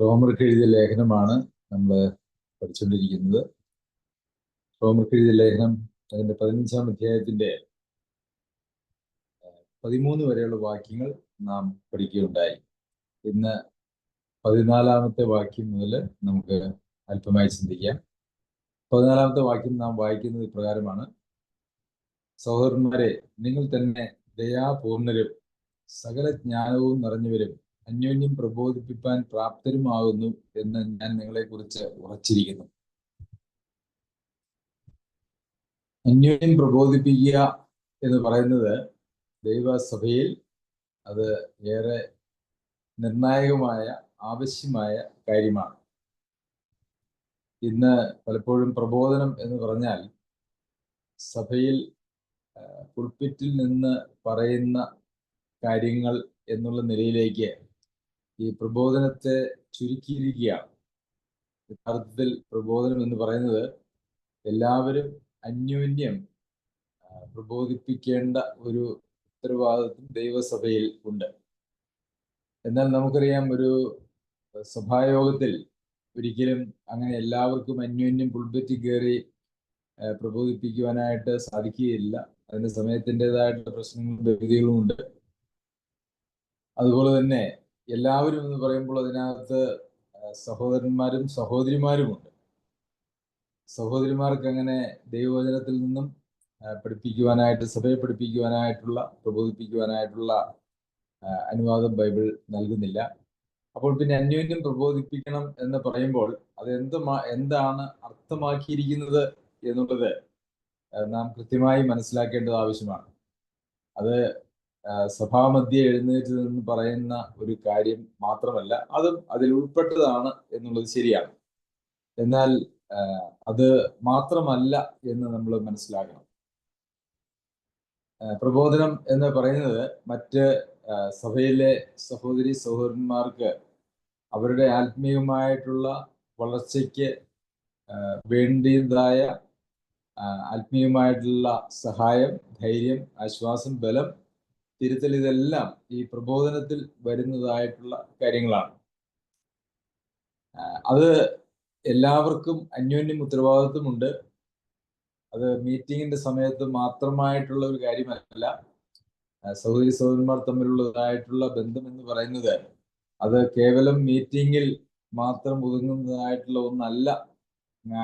റോമർക്ക് എഴുതിയ ലേഖനമാണ് നമ്മൾ പഠിച്ചുകൊണ്ടിരിക്കുന്നത് റോമർക്ക് എഴുതിയ ലേഖനം അതിന്റെ പതിനഞ്ചാം അധ്യായത്തിന്റെ പതിമൂന്ന് വരെയുള്ള വാക്യങ്ങൾ നാം പഠിക്കുകയുണ്ടായി. ഇന്ന് പതിനാലാമത്തെ വാക്യം മുതൽ നമുക്ക് അല്പമായി ചിന്തിക്കാം. പതിനാലാമത്തെ വാക്യം നാം വായിക്കുന്നത് ഇപ്രകാരമാണ്. സഹോദരന്മാരെ നിങ്ങൾ തന്നെ ദയാപൂർണരും സകല ജ്ഞാനവും നിറഞ്ഞവരും അന്യോന്യം പ്രബോധിപ്പിക്കാൻ പ്രാപ്തരുമാകുന്നു എന്ന് ഞാൻ നിങ്ങളെ കുറിച്ച് ഉറച്ചിരിക്കുന്നു. അന്യോന്യം പ്രബോധിപ്പിക്കുക എന്ന് പറയുന്നത് ദൈവസഭയിൽ അത് ഏറെ നിർണായകമായ ആവശ്യമായ കാര്യമാണ്. ഇന്ന് പലപ്പോഴും പ്രബോധനം എന്ന് പറഞ്ഞാൽ സഭയിൽ പുൾപിറ്റിൽ നിന്ന് പറയുന്ന കാര്യങ്ങൾ എന്നുള്ള നിലയിലേക്ക് ഈ പ്രബോധനത്തെ ചുരുക്കിയിരിക്കുകയാണ്. യഥാർത്ഥത്തിൽ പ്രബോധനം എന്ന് പറയുന്നത് എല്ലാവരും അന്യോന്യം പ്രബോധിപ്പിക്കേണ്ട ഒരു ഉത്തരവാദിത്വം ദൈവസഭയിൽ ഉണ്ട്. എന്നാൽ നമുക്കറിയാം ഒരു സഭായോഗത്തിൽ ഒരിക്കലും അങ്ങനെ എല്ലാവർക്കും അന്യോന്യം പുൾപറ്റി കയറി പ്രബോധിപ്പിക്കുവാനായിട്ട് സാധിക്കുകയില്ല. അതിന് സമയത്തിന്റെതായിട്ടുള്ള പ്രശ്നങ്ങളും ഉണ്ട്. അതുപോലെ തന്നെ എല്ലാവരും എന്ന് പറയുമ്പോൾ അതിനകത്ത് സഹോദരന്മാരും സഹോദരിമാരുമുണ്ട്. സഹോദരിമാർക്ക് അങ്ങനെ ദൈവവചനത്തിൽ നിന്നും പഠിപ്പിക്കുവാനായിട്ട് സഭയെ പഠിപ്പിക്കുവാനായിട്ടുള്ള പ്രബോധിപ്പിക്കുവാനായിട്ടുള്ള അനുവാദം ബൈബിൾ നൽകുന്നില്ല. അപ്പോൾ പിന്നെ അന്യോന്യം പ്രബോധിപ്പിക്കണം എന്ന് പറയുമ്പോൾ അത് എന്ത് എന്താണ് അർത്ഥമാക്കിയിരിക്കുന്നത് എന്നുള്ളത് നാം കൃത്യമായി മനസ്സിലാക്കേണ്ടത് ആവശ്യമാണ്. അത് സഭാമധ്യ എഴുന്നേറ്റ് നിന്ന് പറയുന്ന ഒരു കാര്യം മാത്രമല്ല അതും അതിൽ ഉൾപ്പെട്ടതാണ് എന്നുള്ളത് ശരിയാണ്. എന്നാൽ അത് മാത്രമല്ല എന്ന് നമ്മൾ മനസ്സിലാക്കണം. പ്രബോധനം എന്ന് പറയുന്നത് മറ്റ് സഭയിലെ സഹോദരി സഹോദരന്മാർക്ക് അവരുടെ ആത്മീയമായിട്ടുള്ള വളർച്ചയ്ക്ക് വേണ്ടിയതായ ആത്മീയമായിട്ടുള്ള സഹായം ധൈര്യം ആശ്വാസം ബലം തിരുത്തൽ ഇതെല്ലാം ഈ പ്രബോധനത്തിൽ വരുന്നതായിട്ടുള്ള കാര്യങ്ങളാണ്. അത് എല്ലാവർക്കും അന്യോന്യം ഉത്തരവാദിത്വമുണ്ട്. അത് മീറ്റിങ്ങിന്റെ സമയത്ത് മാത്രമായിട്ടുള്ള ഒരു കാര്യമല്ല. സഹോദരി സഹോദരന്മാർ തമ്മിലുള്ളതായിട്ടുള്ള ബന്ധം എന്ന് പറയുന്നത് അത് കേവലം മീറ്റിങ്ങിൽ മാത്രം ഒതുങ്ങുന്നതായിട്ടുള്ള ഒന്നല്ല.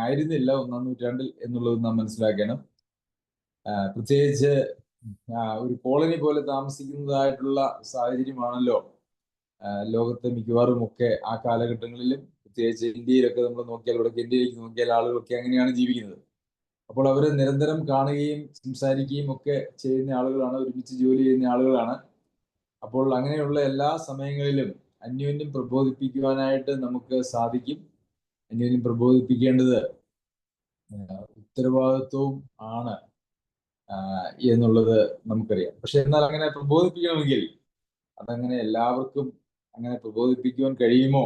ആയിരുന്നില്ല ഒന്നാം നൂറ്റാണ്ടിൽ എന്നുള്ളത് നാം മനസ്സിലാക്കണം. പ്രത്യേകിച്ച് ഒരു കോളനി പോലെ താമസിക്കുന്നതായിട്ടുള്ള സാഹചര്യമാണല്ലോ ലോകത്തെ മിക്കവാറും ഒക്കെ ആ കാലഘട്ടങ്ങളിലും പ്രത്യേകിച്ച് ഇന്ത്യയിലൊക്കെ നമ്മൾ നോക്കിയാൽ ഇവിടെ ഇന്ത്യയിലേക്ക് നോക്കിയാൽ ആളുകളൊക്കെ അങ്ങനെയാണ് ജീവിക്കുന്നത്. അപ്പോൾ അവർ നിരന്തരം കാണുകയും സംസാരിക്കുകയും ഒക്കെ ചെയ്യുന്ന ആളുകളാണ് ഒരുമിച്ച് ജോലി ചെയ്യുന്ന ആളുകളാണ്. അപ്പോൾ അങ്ങനെയുള്ള എല്ലാ സമയങ്ങളിലും അന്യോന്യം പ്രബോധിപ്പിക്കുവാനായിട്ട് നമുക്ക് സാധിക്കും. അന്യോന്യം പ്രബോധിപ്പിക്കേണ്ടത് ഉത്തരവാദിത്വവും ആണ്. എന്നുള്ളത് നമുക്കറിയാം. പക്ഷെ എന്നാൽ അങ്ങനെ പ്രബോധിപ്പിക്കണമെങ്കിൽ അതങ്ങനെ എല്ലാവർക്കും അങ്ങനെ പ്രബോധിപ്പിക്കുവാൻ കഴിയുമോ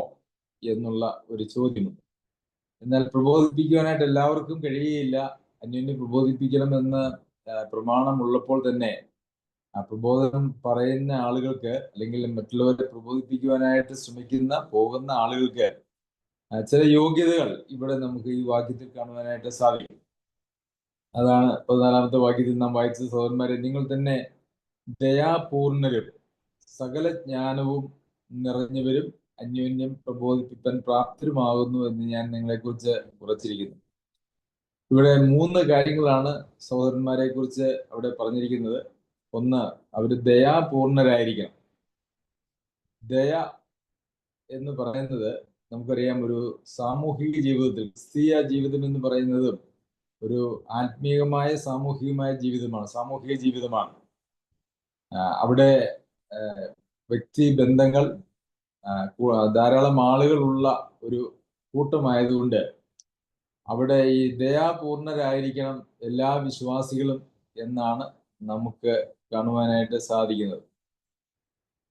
എന്നുള്ള ഒരു ചോദ്യമുണ്ട്. എന്നാൽ പ്രബോധിപ്പിക്കുവാനായിട്ട് എല്ലാവർക്കും കഴിയുകയില്ല അന്യോന്യം പ്രബോധിപ്പിക്കണമെന്ന് പ്രമാണമുള്ളപ്പോൾ തന്നെ ആ പ്രബോധനം പറയുന്ന ആളുകൾക്ക് അല്ലെങ്കിൽ മറ്റുള്ളവരെ പ്രബോധിപ്പിക്കുവാനായിട്ട് ശ്രമിക്കുന്ന പോകുന്ന ആളുകൾക്ക് ചില യോഗ്യതകൾ ഇവിടെ നമുക്ക് ഈ വാക്യത്തിൽ കാണുവാനായിട്ട് സാധിക്കും. അതാണ് പതിനാലാമത്തെ വാക്യത്തിൽ നാം വായിച്ച സഹോദരന്മാരെ നിങ്ങൾ തന്നെ ദയാപൂർണരും സകല ജ്ഞാനവും നിറഞ്ഞവരും അന്യോന്യം പ്രബോധിപ്പിക്കാൻ പ്രാപ്തരുമാകുന്നു എന്ന് ഞാൻ നിങ്ങളെ കുറിച്ച് കുറച്ചിരിക്കുന്നു ഇവിടെ മൂന്ന് കാര്യങ്ങളാണ് സഹോദരന്മാരെ കുറിച്ച് അവിടെ പറഞ്ഞിരിക്കുന്നത്. ഒന്ന് അവർ ദയാപൂർണരായിരിക്കണം. ദയ എന്ന് പറയുന്നത് നമുക്കറിയാം ഒരു സാമൂഹിക ജീവിതത്തിൽ ക്രിസ്തീയ ജീവിതം എന്ന് പറയുന്നതും ഒരു ആത്മീയമായ സാമൂഹികമായ ജീവിതമാണ് സാമൂഹിക ജീവിതമാണ്. അവിടെ വ്യക്തി ബന്ധങ്ങൾ ധാരാളം ആളുകളുള്ള ഒരു കൂട്ടമായതുകൊണ്ട് അവിടെ ഈ ദയാപൂർണരായിരിക്കണം എല്ലാ വിശ്വാസികളും എന്നാണ് നമുക്ക് കാണുവാനായിട്ട് സാധിക്കുന്നത്.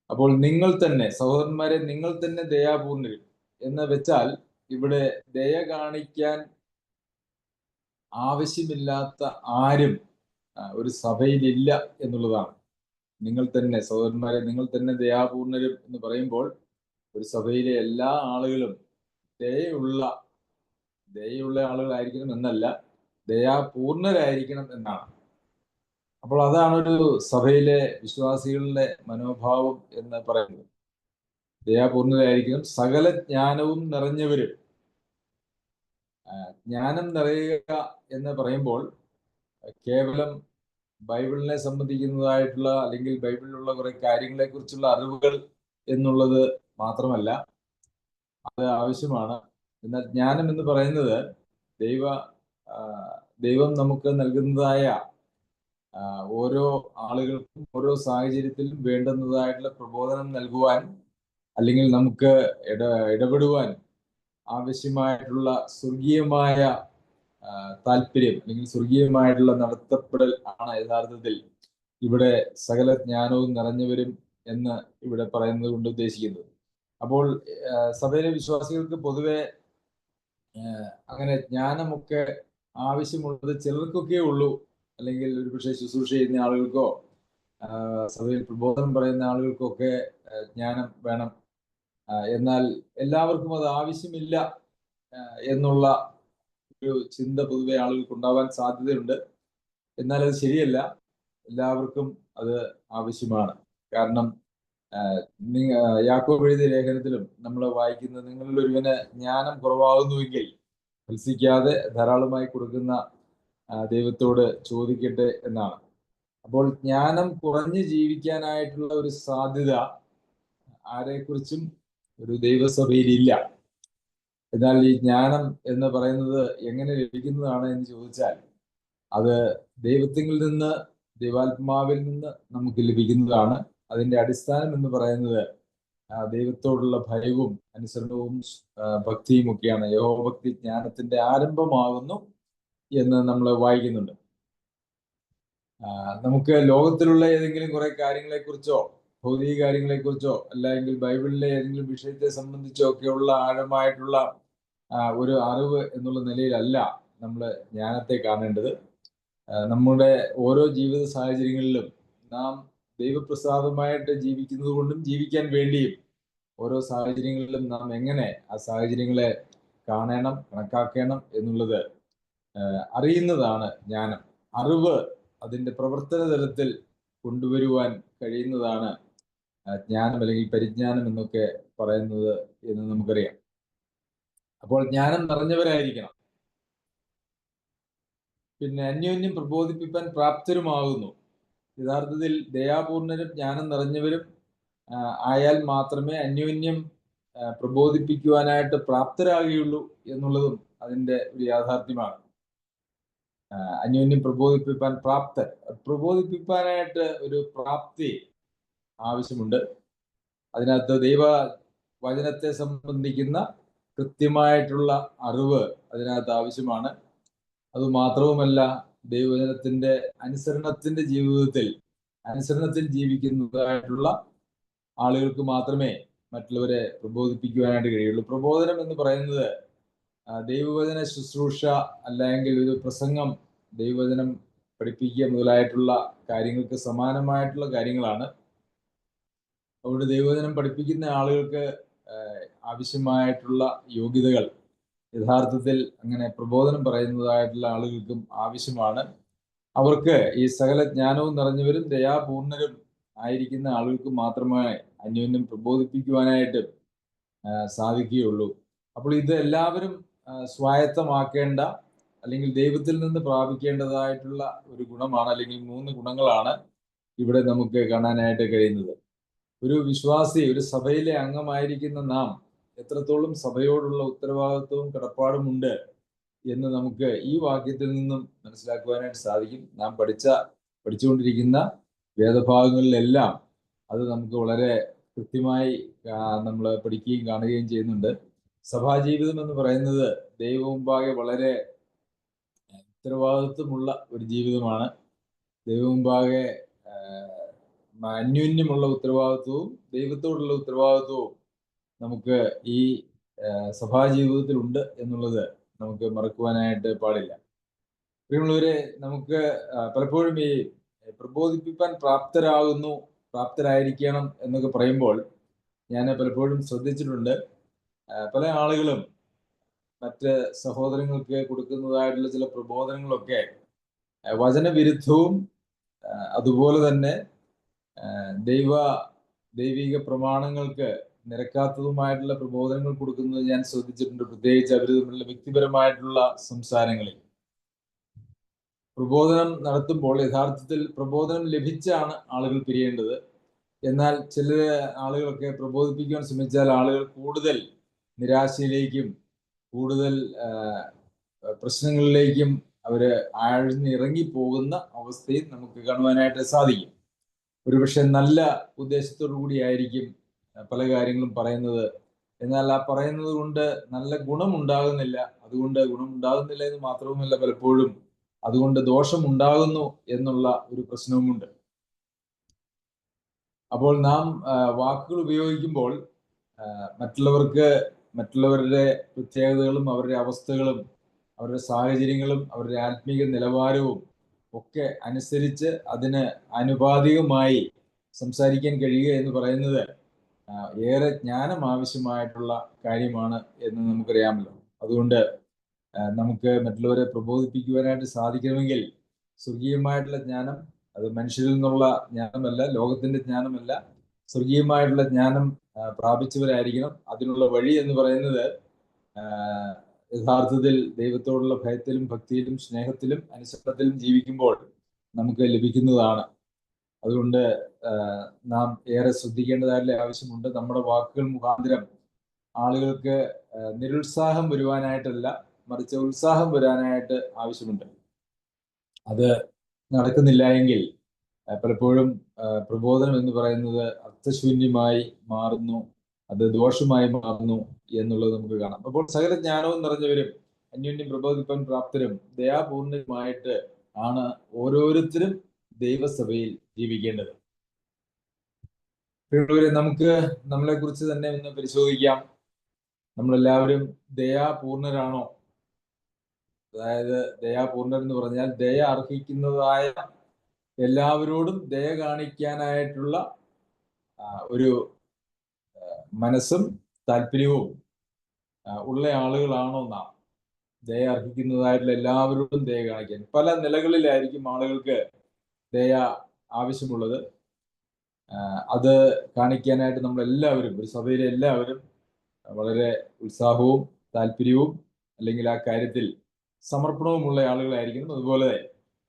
അപ്പോൾ നിങ്ങൾ തന്നെ സഹോദരന്മാരെ നിങ്ങൾ തന്നെ ദയാപൂർണരും. എന്ന് വെച്ചാൽ ഇവിടെ ദയ കാണിക്കാൻ ആവശ്യമില്ലാത്ത ആരും ഒരു സഭയിലില്ല എന്നുള്ളതാണ്. നിങ്ങൾ തന്നെ സഹോദരന്മാരെ നിങ്ങൾ തന്നെ ദയാപൂർണരും എന്ന് പറയുമ്പോൾ ഒരു സഭയിലെ എല്ലാ ആളുകളും ദയുള്ള ദയുള്ള ആളുകളായിരിക്കണം എന്നല്ല ദയാപൂർണരായിരിക്കണം എന്നാണ്. അപ്പോൾ അതാണ് ഒരു സഭയിലെ വിശ്വാസികളുടെ മനോഭാവം എന്ന് പറയുന്നത്. ദയാപൂർണരായിരിക്കണം. സകല ജ്ഞാനവും നിറഞ്ഞവരും. ജ്ഞാനം നിറയുക എന്ന് പറയുമ്പോൾ കേവലം ബൈബിളിനെ സംബന്ധിക്കുന്നതായിട്ടുള്ള അല്ലെങ്കിൽ ബൈബിളിലുള്ള കുറെ കാര്യങ്ങളെ കുറിച്ചുള്ള അറിവുകൾ എന്നുള്ളത് മാത്രമല്ല അത് ആവശ്യമാണ്. എന്നാൽ ജ്ഞാനം എന്ന് പറയുന്നത് ദൈവ ദൈവം നമുക്ക് നൽകുന്നതായ ഓരോ ആളുകൾക്കും ഓരോ സാഹചര്യത്തിലും വേണ്ടുന്നതായിട്ടുള്ള പ്രബോധനം നൽകുവാൻ അല്ലെങ്കിൽ നമുക്ക് ഇട ഇടപെടുവാൻ ആവശ്യമായിട്ടുള്ള സ്വർഗീയമായ താല്പര്യം അല്ലെങ്കിൽ സ്വർഗീയമായിട്ടുള്ള നടത്തപ്പെടൽ ആണ് യഥാർത്ഥത്തിൽ ഇവിടെ സകല ജ്ഞാനവും നിറഞ്ഞവരും എന്ന് ഇവിടെ പറയുന്നത് കൊണ്ട് ഉദ്ദേശിക്കുന്നത്. അപ്പോൾ സഭയിലെ വിശ്വാസികൾക്ക് പൊതുവെ അങ്ങനെ ജ്ഞാനമൊക്കെ ആവശ്യമുള്ളത് ചിലർക്കൊക്കെ ഉള്ളൂ. അല്ലെങ്കിൽ ഒരുപക്ഷെ ശുശ്രൂഷ ചെയ്യുന്ന ആളുകൾക്കോ സഭയിൽ പ്രബോധനം പറയുന്ന ആളുകൾക്കൊക്കെ ജ്ഞാനം വേണം എന്നാൽ എല്ലാവർക്കും അത് ആവശ്യമില്ല എന്നുള്ള ഒരു ചിന്ത പൊതുവെ ആളുകൾക്ക് ഉണ്ടാവാൻ സാധ്യതയുണ്ട്. എന്നാൽ അത് ശരിയല്ല. എല്ലാവർക്കും അത് ആവശ്യമാണ്. കാരണം യാക്കോബ് എഴുതിയ ലേഖനത്തിലും നമ്മൾ വായിക്കുന്നത് നിങ്ങളിൽ ഒരുവന് ജ്ഞാനം കുറവാകുന്നുവെങ്കിൽ മത്സിക്കാതെ ധാരാളമായി കൊടുക്കുന്ന ദൈവത്തോട് ചോദിക്കട്ടെ എന്നാണ്. അപ്പോൾ ജ്ഞാനം കുറഞ്ഞ് ജീവിക്കാനായിട്ടുള്ള ഒരു സാധ്യത ആരെക്കുറിച്ചും ഒരു ദൈവസഭയിലില്ല. എന്നാൽ ഈ ജ്ഞാനം എന്ന് പറയുന്നത് എങ്ങനെ ലഭിക്കുന്നതാണ് എന്ന് ചോദിച്ചാൽ അത് ദൈവത്തിൽ നിന്ന് ദൈവാത്മാവിൽ നിന്ന് നമുക്ക് ലഭിക്കുന്നതാണ്. അതിന്റെ അടിസ്ഥാനം എന്ന് പറയുന്നത് ദൈവത്തോടുള്ള ഭയവും അനുസരണവും ഭക്തിയും ഒക്കെയാണ്. യഹോഭക്തി ജ്ഞാനത്തിന്റെ ആരംഭമാകുന്നു എന്ന് നമ്മൾ വായിക്കുന്നുണ്ട്. നമുക്ക് ലോകത്തിലുള്ള ഏതെങ്കിലും കുറെ കാര്യങ്ങളെ കുറിച്ചോ ഭൗതിക കാര്യങ്ങളെ കുറിച്ചോ അല്ലെങ്കിൽ ബൈബിളിലെ ഏതെങ്കിലും വിഷയത്തെ സംബന്ധിച്ചോ ഒക്കെയുള്ള ആഴമായിട്ടുള്ള ഒരു അറിവ് എന്നുള്ള നിലയിലല്ല നമ്മൾ ജ്ഞാനത്തെ കാണേണ്ടത്. നമ്മുടെ ഓരോ ജീവിത സാഹചര്യങ്ങളിലും നാം ദൈവപ്രസാദമായിട്ട് ജീവിക്കുന്നത് കൊണ്ടും ജീവിക്കാൻ വേണ്ടിയും ഓരോ സാഹചര്യങ്ങളിലും നാം എങ്ങനെ ആ സാഹചര്യങ്ങളെ കാണണം കണക്കാക്കണം എന്നുള്ളത് അറിയുന്നതാണ് ജ്ഞാനം. അറിവ് അതിന്റെ പ്രവർത്തന തലത്തിൽ കൊണ്ടുവരുവാൻ കഴിയുന്നതാണ് ജ്ഞാനം അല്ലെങ്കിൽ പരിജ്ഞാനം എന്നൊക്കെ പറയുന്നത് എന്ന് നമുക്കറിയാം. അപ്പോൾ ജ്ഞാനം നിറഞ്ഞവരായിരിക്കണം. പിന്നെ അന്യോന്യം പ്രബോധിപ്പിക്കാൻ പ്രാപ്തരുമാകുന്നു. യഥാർത്ഥത്തിൽ ദയാപൂർണരും ജ്ഞാനം നിറഞ്ഞവരും ആയാൽ മാത്രമേ അന്യോന്യം പ്രബോധിപ്പിക്കുവാനായിട്ട് പ്രാപ്തരാകുകയുള്ളൂ എന്നുള്ളതും അതിന്റെ ഒരു യാഥാർത്ഥ്യമാണ്. അന്യോന്യം പ്രബോധിപ്പിക്കാൻ പ്രാപ്തർ പ്രബോധിപ്പിക്കാനായിട്ട് ഒരു പ്രാപ്തി ആവശ്യമുണ്ട്. അതിനകത്ത് ദൈവ വചനത്തെ സംബന്ധിക്കുന്ന കൃത്യമായിട്ടുള്ള അറിവ് അതിനകത്ത് ആവശ്യമാണ്. അത് മാത്രവുമല്ല ദൈവവചനത്തിന്റെ അനുസരണത്തിന്റെ ജീവിതത്തിൽ അനുസരണത്തിൽ ജീവിക്കുന്നതായിട്ടുള്ള ആളുകൾക്ക് മാത്രമേ മറ്റുള്ളവരെ പ്രബോധിപ്പിക്കുവാനായിട്ട് കഴിയുള്ളൂ. പ്രബോധനം എന്ന് പറയുന്നത് ദൈവവചന ശുശ്രൂഷ അല്ലെങ്കിൽ ഒരു പ്രസംഗം ദൈവവചനം പഠിപ്പിക്കുക മുതലായിട്ടുള്ള കാര്യങ്ങൾക്ക് സമാനമായിട്ടുള്ള കാര്യങ്ങളാണ്. അതുകൊണ്ട് ദൈവവചനം പഠിപ്പിക്കുന്ന ആളുകൾക്ക് ആവശ്യമായിട്ടുള്ള യോഗ്യതകൾ യഥാർത്ഥത്തിൽ അങ്ങനെ പ്രബോധനം പറയുന്നതായിട്ടുള്ള ആളുകൾക്കും ആവശ്യമാണ്. അവർക്ക് ഈ സകല ജ്ഞാനവും നിറഞ്ഞവരും ദയാപൂർണരും ആയിരിക്കുന്ന ആളുകൾക്ക് മാത്രമേ അന്യോന്യം പ്രബോധിപ്പിക്കുവാനായിട്ട് സാധിക്കുകയുള്ളൂ. അപ്പോൾ ഇത് എല്ലാവരും സ്വായത്തമാക്കേണ്ട അല്ലെങ്കിൽ ദൈവത്തിൽ നിന്ന് പ്രാപിക്കേണ്ടതായിട്ടുള്ള ഒരു ഗുണമാണ് അല്ലെങ്കിൽ മൂന്ന് ഗുണങ്ങളാണ് ഇവിടെ നമുക്ക് കാണാനായിട്ട് കഴിയുന്നത്. ഒരു വിശ്വാസി ഒരു സഭയിലെ അംഗമായിരിക്കുന്ന നാം എത്രത്തോളം സഭയോടുള്ള ഉത്തരവാദിത്വവും കടപ്പാടും ഉണ്ട് എന്ന് നമുക്ക് ഈ വാക്യത്തിൽ നിന്നും മനസ്സിലാക്കുവാനായിട്ട് സാധിക്കും. നാം പഠിച്ച പഠിച്ചുകൊണ്ടിരിക്കുന്ന വേദഭാഗങ്ങളിലെല്ലാം അത് നമുക്ക് വളരെ കൃത്യമായി നമ്മൾ പഠിക്കുകയും കാണുകയും ചെയ്യുന്നുണ്ട്. സഭാജീവിതം എന്ന് പറയുന്നത് ദൈവമുമ്പാകെ വളരെ ഉത്തരവാദിത്വമുള്ള ഒരു ജീവിതമാണ്. ദൈവമുമ്പാകെ അന്യോന്യമുള്ള ഉത്തരവാദിത്വവും ദൈവത്തോടുള്ള ഉത്തരവാദിത്വവും നമുക്ക് ഈ സഭാ ജീവിതത്തിൽ ഉണ്ട് എന്നുള്ളത് നമുക്ക് മറക്കുവാനായിട്ട് പാടില്ല. പ്രിയമുള്ളവരെ നമുക്ക് പലപ്പോഴും ഈ പ്രബോധിപ്പിക്കാൻ പ്രാപ്തരാകുന്നു പ്രാപ്തരായിരിക്കണം എന്നൊക്കെ പറയുമ്പോൾ ഞാൻ പലപ്പോഴും ശ്രദ്ധിച്ചിട്ടുണ്ട്. പല ആളുകളും മറ്റ് സഹോദരങ്ങൾക്ക് കൊടുക്കുന്നതായിട്ടുള്ള ചില പ്രബോധനങ്ങളൊക്കെ വചനവിരുദ്ധവും അതുപോലെ തന്നെ ദൈവ ദൈവിക പ്രമാണങ്ങൾക്ക് നിരക്കാത്തതുമായിട്ടുള്ള പ്രബോധനങ്ങൾ കൊടുക്കുന്നത് ഞാൻ ശ്രദ്ധിച്ചിട്ടുണ്ട് പ്രത്യേകിച്ച് അവർ തമ്മിലുള്ള വ്യക്തിപരമായിട്ടുള്ള സംസാരങ്ങളിൽ. പ്രബോധനം നടത്തുമ്പോൾ യഥാർത്ഥത്തിൽ പ്രബോധനം ലഭിച്ചാണ് ആളുകൾ പിരിയേണ്ടത്. എന്നാൽ ചില ആളുകളൊക്കെ പ്രബോധിപ്പിക്കാൻ ശ്രമിച്ചാൽ ആളുകൾ കൂടുതൽ നിരാശയിലേക്കും കൂടുതൽ പ്രശ്നങ്ങളിലേക്കും അവർ ആഴ്ന്നിറങ്ങി പോകുന്ന അവസ്ഥയും നമുക്ക് കാണുവാനായിട്ട് സാധിക്കും. ഒരുപക്ഷെ നല്ല ഉദ്ദേശത്തോടു കൂടിയായിരിക്കും പല കാര്യങ്ങളും പറയുന്നത്. എന്നാൽ ആ പറയുന്നത് കൊണ്ട് നല്ല ഗുണമുണ്ടാകുന്നില്ല അതുകൊണ്ട് ഗുണമുണ്ടാകുന്നില്ല എന്ന് മാത്രവുമല്ല പലപ്പോഴും അതുകൊണ്ട് ദോഷമുണ്ടാകുന്നു എന്നുള്ള ഒരു പ്രശ്നവുമുണ്ട്. അപ്പോൾ നാം വാക്കുകൾ ഉപയോഗിക്കുമ്പോൾ മറ്റുള്ളവർക്ക് മറ്റുള്ളവരുടെ പ്രത്യേകതകളും അവരുടെ അവസ്ഥകളും അവരുടെ സാഹചര്യങ്ങളും അവരുടെ ആത്മീക നിലവാരവും ഒക്കെ അനുസരിച്ച് അതിന് ആനുപാതികമായി സംസാരിക്കാൻ കഴിയുക എന്ന് പറയുന്നത് ഏറെ ജ്ഞാനം ആവശ്യമായിട്ടുള്ള കാര്യമാണ് എന്ന് നമുക്കറിയാമല്ലോ. അതുകൊണ്ട് നമുക്ക് മറ്റുള്ളവരെ പ്രബോധിപ്പിക്കുവാനായിട്ട് സാധിക്കണമെങ്കിൽ സ്വർഗീയമായിട്ടുള്ള ജ്ഞാനം അത് മനുഷ്യരിൽ നിന്നുള്ള ജ്ഞാനമല്ല ലോകത്തിന്റെ ജ്ഞാനമല്ല. സ്വർഗീയമായിട്ടുള്ള ജ്ഞാനം പ്രാപിച്ചവരായിരിക്കണം. അതിനുള്ള വഴി എന്ന് പറയുന്നത് യഥാർത്ഥത്തിൽ ദൈവത്തോടുള്ള ഭയത്തിലും ഭക്തിയിലും സ്നേഹത്തിലും അനുസരണത്തിലും ജീവിക്കുമ്പോൾ നമുക്ക് ലഭിക്കുന്നതാണ്. അതുകൊണ്ട് നാം ഏറെ ശ്രദ്ധിക്കേണ്ടതായിട്ടുള്ള ആവശ്യമുണ്ട്. നമ്മുടെ വാക്കുകൾ മുഖാന്തരം ആളുകൾക്ക് നിരുത്സാഹം വരുവാനായിട്ടല്ല മറിച്ച് ഉത്സാഹം വരാനായിട്ട് ആവശ്യമുണ്ട്. അത് നടക്കുന്നില്ല എങ്കിൽ പലപ്പോഴും പ്രബോധനം എന്ന് പറയുന്നത് അർത്ഥശൂന്യമായി മാറുന്നു. അത് ദോഷമായി മാറുന്നു എന്നുള്ളത് നമുക്ക് കാണാം. അപ്പോൾ സകല ജ്ഞാനവും നിറഞ്ഞവരും അന്യോന്യം പ്രബോധിപ്പൻ പ്രാപ്തരും ദയാപൂർണമായിട്ട് ആണ് ഓരോരുത്തരും ദൈവസഭയിൽ ജീവിക്കേണ്ടത്. നമുക്ക് നമ്മളെ കുറിച്ച് തന്നെ ഒന്ന് പരിശോധിക്കാം. നമ്മളെല്ലാവരും ദയാപൂർണരാണോ? അതായത് ദയാപൂർണർ എന്ന് പറഞ്ഞാൽ ദയ അർഹിക്കുന്നതായ എല്ലാവരോടും ദയ കാണിക്കാനായിട്ടുള്ള ഒരു മനസ്സും താല്പര്യവും ഉള്ള ആളുകളാണോ നാം? ദയ അർഹിക്കുന്നതായിട്ടുള്ള എല്ലാവരോടും ദയ കാണിക്കാൻ. പല നിലകളിലായിരിക്കും ആളുകൾക്ക് ദയ ആവശ്യമുള്ളത്. അത് കാണിക്കാനായിട്ട് നമ്മൾ എല്ലാവരും ഒരു സഭയിലെ എല്ലാവരും വളരെ ഉത്സാഹവും താല്പര്യവും അല്ലെങ്കിൽ ആ കാര്യത്തിൽ സമർപ്പണവുമുള്ള ആളുകളായിരിക്കണം. അതുപോലെ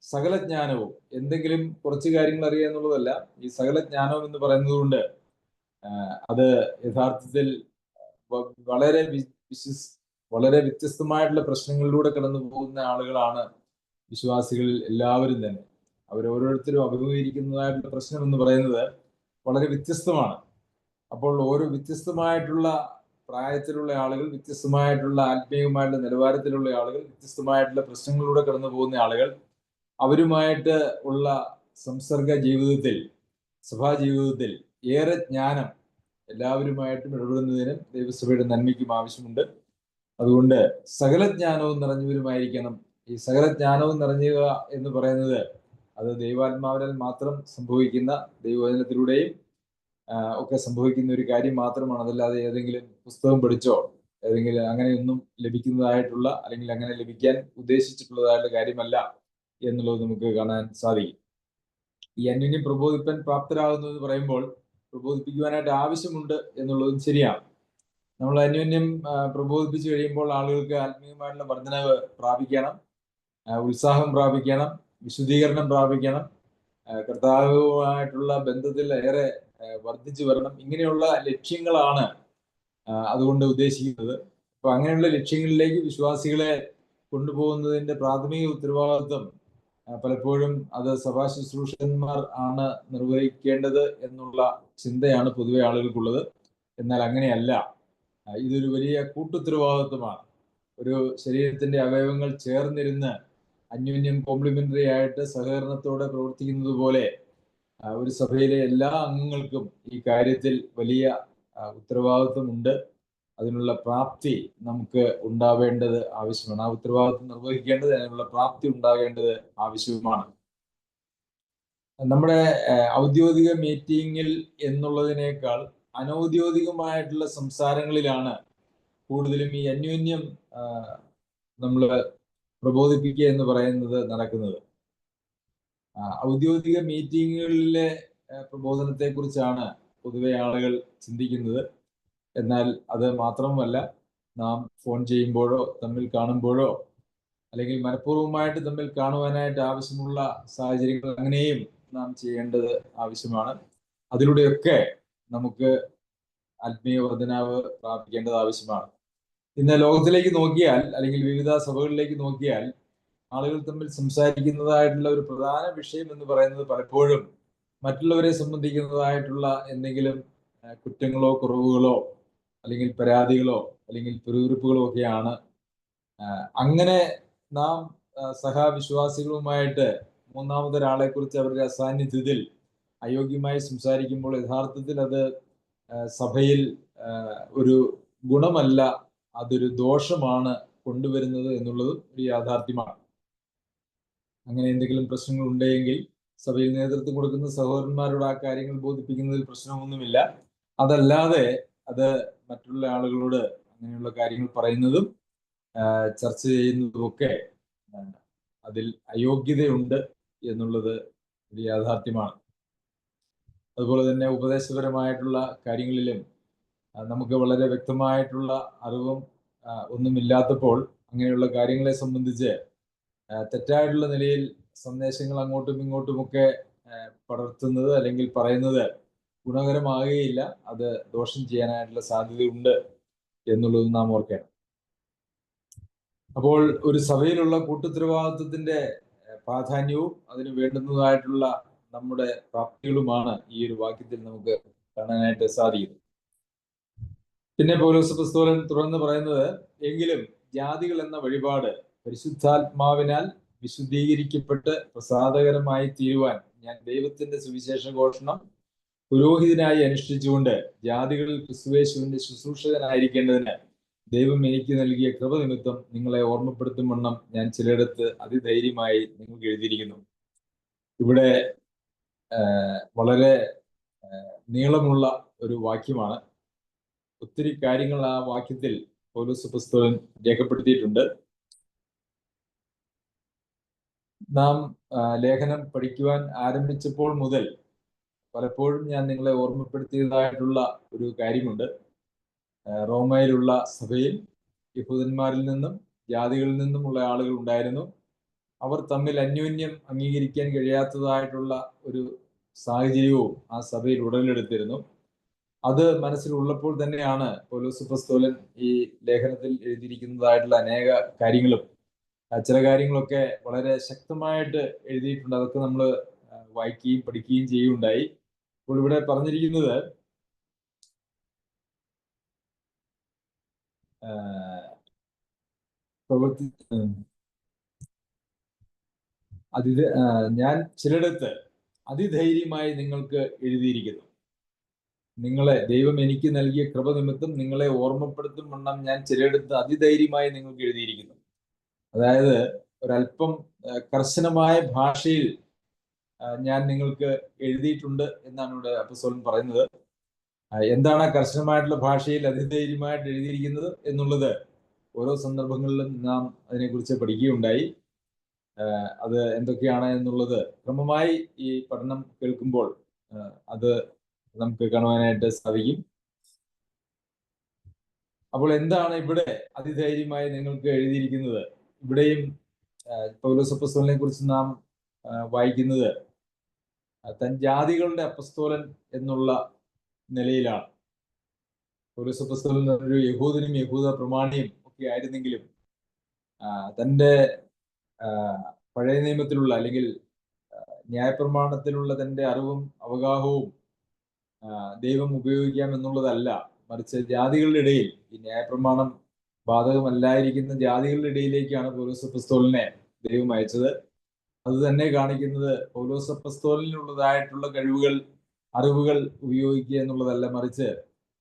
സകല ജ്ഞാനവും എന്തെങ്കിലും കുറച്ച് കാര്യങ്ങൾ അറിയുക എന്നുള്ളതല്ല ഈ സകല ജ്ഞാനവും എന്ന് പറയുന്നത് കൊണ്ട് അത് യഥാർത്ഥത്തിൽ വളരെ വിശ്വസ് വളരെ വ്യത്യസ്തമായിട്ടുള്ള പ്രശ്നങ്ങളിലൂടെ കടന്നു പോകുന്ന ആളുകളാണ് വിശ്വാസികളിൽ എല്ലാവരും തന്നെ. അവരോരോരുത്തരും അഭിമുഖീകരിക്കുന്നതായിട്ടുള്ള പ്രശ്നം എന്ന് പറയുന്നത് വളരെ വ്യത്യസ്തമാണ്. അപ്പോൾ ഓരോ വ്യത്യസ്തമായിട്ടുള്ള പ്രായത്തിലുള്ള ആളുകൾ വ്യത്യസ്തമായിട്ടുള്ള ആത്മീയമായിട്ടുള്ള നിലവാരത്തിലുള്ള ആളുകൾ വ്യത്യസ്തമായിട്ടുള്ള പ്രശ്നങ്ങളിലൂടെ കടന്നു പോകുന്ന ആളുകൾ അവരുമായിട്ട് ഉള്ള സംസർഗ ജീവിതത്തിൽ സഭാ ജീവിതത്തിൽ ഏറെ ജ്ഞാനം എല്ലാവരുമായിട്ടും ഇടപെടുന്നതിനും ദൈവസഭയുടെ നന്മയ്ക്കും ആവശ്യമുണ്ട്. അതുകൊണ്ട് സകല ജ്ഞാനവും നിറഞ്ഞവരുമായിരിക്കണം. ഈ സകല ജ്ഞാനവും നിറഞ്ഞുക എന്ന് പറയുന്നത് അത് ദൈവാത്മാവിനാൽ മാത്രം സംഭവിക്കുന്ന ദൈവവചനത്തിലൂടെയും ഒക്കെ സംഭവിക്കുന്ന ഒരു കാര്യം മാത്രമാണ്. അതല്ലാതെ ഏതെങ്കിലും പുസ്തകം പഠിച്ചോ ഏതെങ്കിലും അങ്ങനെയൊന്നും ലഭിക്കുന്നതായിട്ടുള്ള അല്ലെങ്കിൽ അങ്ങനെ ലഭിക്കാൻ ഉദ്ദേശിച്ചിട്ടുള്ളതായിട്ടുള്ള കാര്യമല്ല എന്നുള്ളത് നമുക്ക് കാണാൻ സാധിക്കും. ഈ അന്യോന്യം പ്രബോധിപ്പൻ പ്രാപ്തരാകുന്നു എന്ന് പറയുമ്പോൾ പ്രബോധിപ്പിക്കുവാനായിട്ട് ആവശ്യമുണ്ട് എന്നുള്ളതും ശരിയാണ്. നമ്മൾ അന്യോന്യം പ്രബോധിപ്പിച്ചു കഴിയുമ്പോൾ ആളുകൾക്ക് ആത്മീയമായിട്ടുള്ള വർധനവ് പ്രാപിക്കണം ഉത്സാഹം പ്രാപിക്കണം വിശുദ്ധീകരണം പ്രാപിക്കണം കർത്താവുമായിട്ടുള്ള ബന്ധത്തിൽ ഏറെ വർദ്ധിച്ചു വരണം. ഇങ്ങനെയുള്ള ലക്ഷ്യങ്ങളാണ് അതുകൊണ്ട് ഉദ്ദേശിക്കുന്നത്. അപ്പൊ അങ്ങനെയുള്ള ലക്ഷ്യങ്ങളിലേക്ക് വിശ്വാസികളെ കൊണ്ടുപോകുന്നതിന്റെ പ്രാഥമിക ഉത്തരവാദിത്വം പലപ്പോഴും അത് സഭാ ശുശ്രൂഷന്മാർ ആണ് നിർവഹിക്കേണ്ടത് എന്നുള്ള ചിന്തയാണ് പൊതുവെ ആളുകൾക്കുള്ളത്. എന്നാൽ അങ്ങനെയല്ല. ഇതൊരു വലിയ കൂട്ടുത്തരവാദിത്വമാണ്. ഒരു ശരീരത്തിന്റെ അവയവങ്ങൾ ചേർന്നിരുന്ന് അന്യോന്യം കോംപ്ലിമെന്ററി ആയിട്ട് സഹകരണത്തോടെ പ്രവർത്തിക്കുന്നത് പോലെ ഒരു സഭയിലെ എല്ലാ അംഗങ്ങൾക്കും ഈ കാര്യത്തിൽ വലിയ ഉത്തരവാദിത്വമുണ്ട്. അതിനുള്ള പ്രാപ്തി നമുക്ക് ഉണ്ടാവേണ്ടത് ആവശ്യമാണ്. ആ ഉത്തരവാദിത്വം നിർവഹിക്കേണ്ടത് അതിനുള്ള പ്രാപ്തി ഉണ്ടാകേണ്ടത് ആവശ്യവുമാണ് നമ്മുടെ ഔദ്യോഗിക മീറ്റിംഗിൽ എന്നുള്ളതിനേക്കാൾ അനൗദ്യോഗികമായിട്ടുള്ള സംസാരങ്ങളിലാണ് കൂടുതലും ഈ അന്യോന്യം നമ്മൾ പ്രബോധിപ്പിക്കുക എന്ന് പറയുന്നത് നടക്കുന്നത്. ഔദ്യോഗിക മീറ്റിങ്ങുകളിലെ പ്രബോധനത്തെക്കുറിച്ചാണ് പൊതുവെ ആളുകൾ ചിന്തിക്കുന്നത്. എന്നാൽ അത് മാത്രമല്ല നാം ഫോൺ ചെയ്യുമ്പോഴോ തമ്മിൽ കാണുമ്പോഴോ അല്ലെങ്കിൽ മനഃപൂർവമായിട്ട് തമ്മിൽ കാണുവാനായിട്ട് ആവശ്യമുള്ള സാഹചര്യങ്ങൾ അങ്ങനെയും നാം ചെയ്യേണ്ടത് ആവശ്യമാണ്. അതിലൂടെയൊക്കെ നമുക്ക് ആത്മീയ വർധനാവ് പ്രാപിക്കേണ്ടത് ആവശ്യമാണ്. ഇന്ന് ലോകത്തിലേക്ക് നോക്കിയാൽ അല്ലെങ്കിൽ വിവിധ സഭകളിലേക്ക് നോക്കിയാൽ ആളുകൾ തമ്മിൽ സംസാരിക്കുന്നതായിട്ടുള്ള ഒരു പ്രധാന വിഷയം എന്ന് പറയുന്നത് പലപ്പോഴും മറ്റുള്ളവരെ സംബന്ധിക്കുന്നതായിട്ടുള്ള എന്തെങ്കിലും കുറ്റങ്ങളോ കുറവുകളോ അല്ലെങ്കിൽ പരാതികളോ അല്ലെങ്കിൽ പിറുവിറുപ്പുകളോ ഒക്കെയാണ്. അങ്ങനെ നാം സഹാവിശ്വാസികളുമായിട്ട് മൂന്നാമതൊരാളെ കുറിച്ച് അവരുടെ അസാന്നിധ്യത്തിൽ അയോഗ്യമായി സംസാരിക്കുമ്പോൾ യഥാർത്ഥത്തിൽ അത് സഭയിൽ ഒരു ഗുണമല്ല അതൊരു ദോഷമാണ് കൊണ്ടുവരുന്നത് എന്നുള്ളതും ഒരു യാഥാർത്ഥ്യമാണ്. അങ്ങനെ എന്തെങ്കിലും പ്രശ്നങ്ങൾ ഉണ്ടെങ്കിൽ സഭയിൽ നേതൃത്വം കൊടുക്കുന്ന സഹോദരന്മാരോട് ആ കാര്യങ്ങൾ ബോധിപ്പിക്കുന്നതിൽ പ്രശ്നമൊന്നുമില്ല. അതല്ലാതെ അത് മറ്റുള്ള ആളുകളോട് അങ്ങനെയുള്ള കാര്യങ്ങൾ പറയുന്നതും ചർച്ച ചെയ്യുന്നതുമൊക്കെ അതിൽ അയോഗ്യതയുണ്ട് എന്നുള്ളത് ഒരു യാഥാർത്ഥ്യമാണ്. അതുപോലെ തന്നെ ഉപദേശപരമായിട്ടുള്ള കാര്യങ്ങളിലും നമുക്ക് വളരെ വ്യക്തമായിട്ടുള്ള അറിവും ഒന്നുമില്ലാത്തപ്പോൾ അങ്ങനെയുള്ള കാര്യങ്ങളെ സംബന്ധിച്ച് തെറ്റായിട്ടുള്ള നിലയിൽ സന്ദേശങ്ങൾ അങ്ങോട്ടും ഇങ്ങോട്ടുമൊക്കെ പടർത്തുന്നത് അല്ലെങ്കിൽ പറയുന്നത് ഗുണകരമാകുകയില്ല. അത് ദോഷം ചെയ്യാനായിട്ടുള്ള സാധ്യതയുണ്ട് എന്നുള്ളത് നാം ഓർക്കണം. അപ്പോൾ ഒരു സഭയിലുള്ള കൂട്ടുത്തരവാദിത്വത്തിന്റെ പ്രാധാന്യവും അതിന് വേണ്ടുന്നതായിട്ടുള്ള നമ്മുടെ പ്രാപ്തികളുമാണ് ഈ ഒരു വാക്യത്തിൽ നമുക്ക് കാണാനായിട്ട് സാധിക്കുന്നത്. പിന്നെ പൗലോസ് പുസ്തകൻ തുടർന്ന് പറയുന്നത് എങ്കിലും ജാതികൾ എന്ന വഴിപാട് പരിശുദ്ധാത്മാവിനാൽ വിശുദ്ധീകരിക്കപ്പെട്ട് പ്രസാദകരമായി തീരുവാൻ ഞാൻ ദൈവത്തിന്റെ സുവിശേഷ ഘോഷണം പുരോഹിതനായി അനുഷ്ഠിച്ചുകൊണ്ട് ജാതികളിൽ ക്രിസ്തുവേശുവിന്റെ ശുശ്രൂഷകനായിരിക്കേണ്ടതിന് ദൈവം എനിക്ക് നൽകിയ കൃപ നിമിത്തം നിങ്ങളെ ഓർമ്മപ്പെടുത്തും വണ്ണം ഞാൻ ചിലയിടത്ത് അതിധൈര്യമായി നിങ്ങൾക്ക് എഴുതിയിരിക്കുന്നു. ഇവിടെ വളരെ നീളമുള്ള ഒരു വാക്യമാണ്. ഒത്തിരി കാര്യങ്ങൾ ആ വാക്യത്തിൽ പൗലോസ് പുസ്തകൻ രേഖപ്പെടുത്തിയിട്ടുണ്ട്. നാം ലേഖനം പഠിക്കുവാൻ ആരംഭിച്ചപ്പോൾ മുതൽ പലപ്പോഴും ഞാൻ നിങ്ങളെ ഓർമ്മപ്പെടുത്തിയതായിട്ടുള്ള ഒരു കാര്യമുണ്ട്. റോമയിലുള്ള സഭയിൽ യഹൂദന്മാരിൽ നിന്നും ജാതികളിൽ നിന്നുമുള്ള ആളുകൾ ഉണ്ടായിരുന്നു. അവർ തമ്മിൽ അന്യോന്യം അംഗീകരിക്കാൻ കഴിയാത്തതായിട്ടുള്ള ഒരു സാഹചര്യവും ആ സഭയിൽ ഉടലെടുത്തിരുന്നു. അത് മനസ്സിലുള്ളപ്പോൾ തന്നെയാണ് പൗലോസ് ഈ ലേഖനത്തിൽ എഴുതിയിരിക്കുന്നതായിട്ടുള്ള അനേക കാര്യങ്ങളും ചില കാര്യങ്ങളൊക്കെ വളരെ ശക്തമായിട്ട് എഴുതിയിട്ടുണ്ട്. അതൊക്കെ നമ്മൾ വായിക്കുകയും പഠിക്കുകയും ചെയ്യുകയുണ്ടായി. അപ്പോൾ ഇവിടെ പറഞ്ഞിരിക്കുന്നത് പ്രവർത്തി ആ, ഞാൻ ചിലയിടത്ത് അതിധൈര്യമായി നിങ്ങൾക്ക് എഴുതിയിരിക്കുന്നു. നിങ്ങളെ ദൈവം എനിക്ക് നൽകിയ കൃപ നിമിത്തം നിങ്ങളെ ഓർമ്മപ്പെടുത്തും വണ്ണം ഞാൻ ചിലയിടത്ത് അതിധൈര്യമായി നിങ്ങൾക്ക് എഴുതിയിരിക്കുന്നു. അതായത് ഒരല്പം കർശനമായ ഭാഷയിൽ ഞാൻ നിങ്ങൾക്ക് എഴുതിയിട്ടുണ്ട് എന്നാണ് ഇവിടെ അപ്പസ്വലൻ പറയുന്നത്. എന്താണ് കർശനമായിട്ടുള്ള ഭാഷയിൽ അതിധൈര്യമായിട്ട് എഴുതിയിരിക്കുന്നത് എന്നുള്ളത് ഓരോ സന്ദർഭങ്ങളിലും നാം അതിനെക്കുറിച്ച് പഠിക്കുകയുണ്ടായി. അത് എന്തൊക്കെയാണ് എന്നുള്ളത് ക്രമമായി ഈ പഠനം കേൾക്കുമ്പോൾ അത് നമുക്ക് കാണുവാനായിട്ട് സാധിക്കും. അപ്പോൾ എന്താണ് ഇവിടെ അതിധൈര്യമായി നിങ്ങൾക്ക് എഴുതിയിരിക്കുന്നത്? ഇവിടെയും പൗലോസ് അപ്പസ്തോലിനെ കുറിച്ച് നാം വായിക്കുന്നത് തൻ ജാതികളുടെ അപ്പസ്തോലൻ എന്നുള്ള നിലയിലാണ്. പൗലോസ് അപ്പസ്തോലൻ ഒരു യഹൂദനും യഹൂദ പ്രമാണിയും ഒക്കെ ആയിരുന്നെങ്കിലും തന്റെ പഴയ നിയമത്തിലുള്ള അല്ലെങ്കിൽ ന്യായപ്രമാണത്തിലുള്ള തന്റെ അറിവും അവഗാഹവും ദൈവം ഉപയോഗിക്കാം എന്നുള്ളതല്ല. മറിച്ച് ജാതികളുടെ ഇടയിൽ ഈ ന്യായപ്രമാണം ബാധകമല്ലായിരിക്കുന്ന ജാതികളുടെ ഇടയിലേക്കാണ് പൗലോസ് അപ്പസ്തോലിനെ ദൈവം അയച്ചത്. അത് തന്നെ കാണിക്കുന്നത് പൗലോസപ്പസ്തോലിനുള്ളതായിട്ടുള്ള കഴിവുകൾ അറിവുകൾ ഉപയോഗിക്കുക എന്നുള്ളതല്ല മറിച്ച്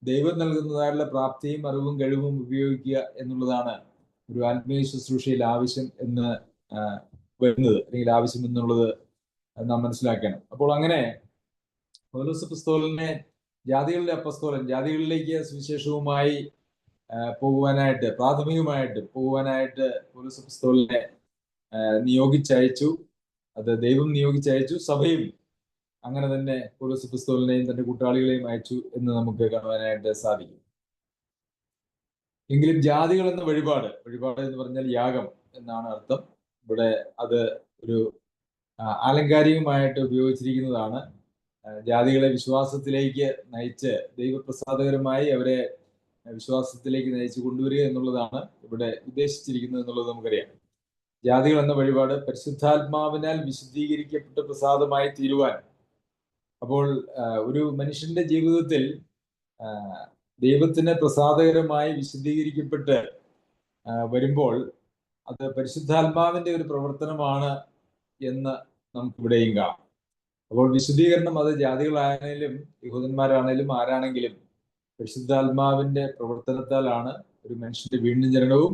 ദൈവം നൽകുന്നതായുള്ള പ്രാപ്തിയും അറിവും കഴിവും ഉപയോഗിക്കുക എന്നുള്ളതാണ് ഒരു ആത്മീയ ശുശ്രൂഷയിൽ ആവശ്യം എന്ന് വരുന്നത് അല്ലെങ്കിൽ ആവശ്യം എന്നുള്ളത് നാം മനസ്സിലാക്കണം. അപ്പോൾ അങ്ങനെ പൗലോസ് പുസ്തോലിനെ ജാതികളുടെ അപ്പസ്തോലൻ ജാതികളിലേക്ക് സുവിശേഷവുമായി പോകുവാനായിട്ട് പ്രാഥമികമായിട്ട് പോകുവാനായിട്ട് പൗലോസ് അപ്പസ്തോലിനെ നിയോഗിച്ചയച്ചു. അത് ദൈവം നിയോഗിച്ചയച്ചു സഭയും അങ്ങനെ തന്നെ പോലീസ് പുസ്തകങ്ങളെയും തന്റെ കൂട്ടാളികളെയും അയച്ചു എന്ന് നമുക്ക് കാണുവാനായിട്ട് സാധിക്കും. എങ്കിലും ജാതികൾ എന്ന വഴിപാട് വഴിപാട് എന്ന് പറഞ്ഞാൽ യാഗം എന്നാണ് അർത്ഥം. ഇവിടെ അത് ഒരു ആലങ്കാരികമായിട്ട് ഉപയോഗിച്ചിരിക്കുന്നതാണ്. ജാതികളെ വിശ്വാസത്തിലേക്ക് നയിച്ച് ദൈവപ്രസാദകരമായി അവരെ വിശ്വാസത്തിലേക്ക് നയിച്ചു കൊണ്ടുവരിക എന്നുള്ളതാണ് ഇവിടെ ഉദ്ദേശിച്ചിരിക്കുന്നത് എന്നുള്ളത് നമുക്കറിയാം. ജാതികൾ എന്ന വഴിപാട് പരിശുദ്ധാത്മാവിനാൽ വിശുദ്ധീകരിക്കപ്പെട്ട പ്രസാദമായി തീരുവാൻ. അപ്പോൾ ഒരു മനുഷ്യന്റെ ജീവിതത്തിൽ ദൈവത്തിന് പ്രസാദകരമായി വിശുദ്ധീകരിക്കപ്പെട്ട് വരുമ്പോൾ അത് പരിശുദ്ധാത്മാവിന്റെ ഒരു പ്രവർത്തനമാണ് എന്ന് നമുക്കിവിടെയും കാണാം. അപ്പോൾ വിശുദ്ധീകരണം അത് ജാതികളായാലും യഹൂദന്മാരാണേലും ആരാണെങ്കിലും പരിശുദ്ധാത്മാവിന്റെ പ്രവർത്തനത്താലാണ് ഒരു മനുഷ്യന്റെ വീണ്ടും ജനനവും